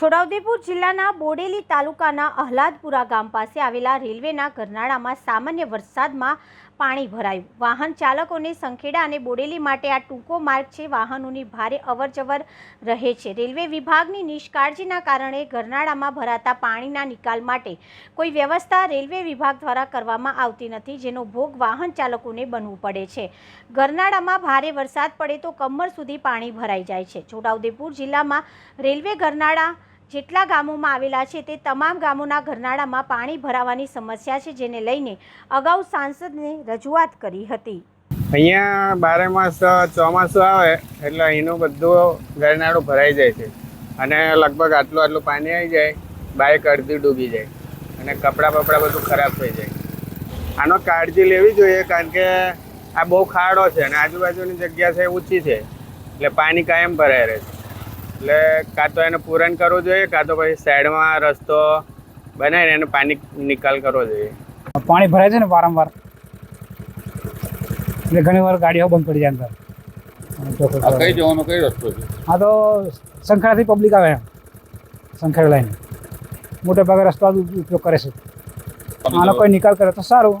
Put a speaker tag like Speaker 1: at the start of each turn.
Speaker 1: છોટાઉદેપુર જિલ્લાના બોડેલી તાલુકાના અહલાદપુરા ગામ પાસે આવેલા રેલવેના ગરનાળામાં સામાન્ય વરસાદમાં પાણી ભરાયું. વાહન ચાલકોને સંખેડા અને બોડેલી માટે આ ટૂંકો માર્ગ છે. વાહનોની ભારે અવરજવર રહે છે. રેલવે વિભાગની નિષ્કાળજીના કારણે ગરનાળામાં ભરાતા પાણીના નિકાલ માટે કોઈ વ્યવસ્થા રેલવે વિભાગ દ્વારા કરવામાં આવતી નથી, જેનો ભોગ વાહન ચાલકોને બનવું પડે છે. ગરનાળામાં ભારે વરસાદ પડે તો કમર સુધી પાણી ભરાઈ જાય છે. છોટાઉદેપુર જિલ્લામાં રેલવે ગરનાળા જેટલા ગામોમાં આવેલા છે તે તમામ ગામોના ઘરનાળામાં પાણી ભરાવાની સમસ્યા છે, જેને લઈને અગાઉ સાંસદને રજૂઆત કરી હતી.
Speaker 2: અહીંયા બારે માસ, ચોમાસું આવે એટલે અહીંનું બધું ઘરનાળું ભરાઈ જાય છે. અને લગભગ આટલું આટલું પાણી આવી જાય બાઇક અડધી ડૂબી જાય અને કપડાં બપડા બધું ખરાબ થઈ જાય. આનો કાળજી લેવી જોઈએ કારણ કે આ બહુ ખાડો છે અને આજુબાજુની જગ્યા છે ઊંચી છે. એટલે પાણી કાયમ ભરાઈ રહે છે. એટલે કાં તો એને પૂરણ કરવું જોઈએ કાં તો પછી સાઈડમાં રસ્તો બનાવીને એને પાણી નિકાલ કરવો જોઈએ.
Speaker 3: પાણી ભરાય છે ને વારંવાર? એટલે ઘણી વાર ગાડીઓ બંધ પડી જાય અંદર.
Speaker 4: કઈ જવાનો કઈ રસ્તો છે?
Speaker 3: હા તો સંખેડાથી પબ્લિક આવે એમ. સંખેડા લઈને મોટે ભાગે રસ્તો ઉપયોગ કરે છે. આનો કોઈ નિકાલ કરે તો સારું.